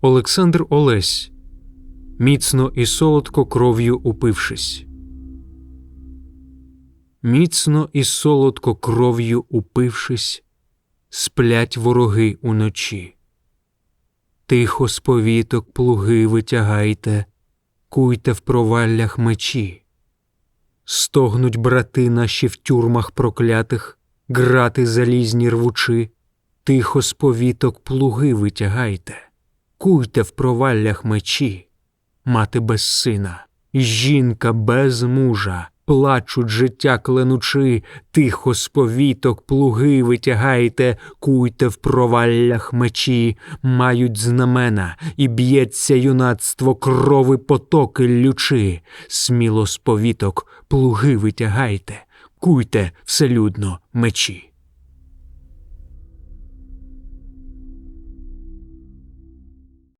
Олександр Олесь, міцно і солодко кров'ю упившись. Міцно і солодко кров'ю упившись, сплять вороги уночі. Тихо з повіток плуги витягайте, куйте в проваллях мечі. Стогнуть брати наші в тюрмах проклятих, грати залізні рвучи, тихо з повіток плуги витягайте, куйте в проваллях мечі, мати без сина, жінка без мужа, плачуть життя кленучи, тихо з повіток плуги витягайте, куйте в проваллях мечі, мають знамена, і б'ється юнацтво крови потоки лючи, сміло з повіток плуги витягайте, куйте вселюдно мечі.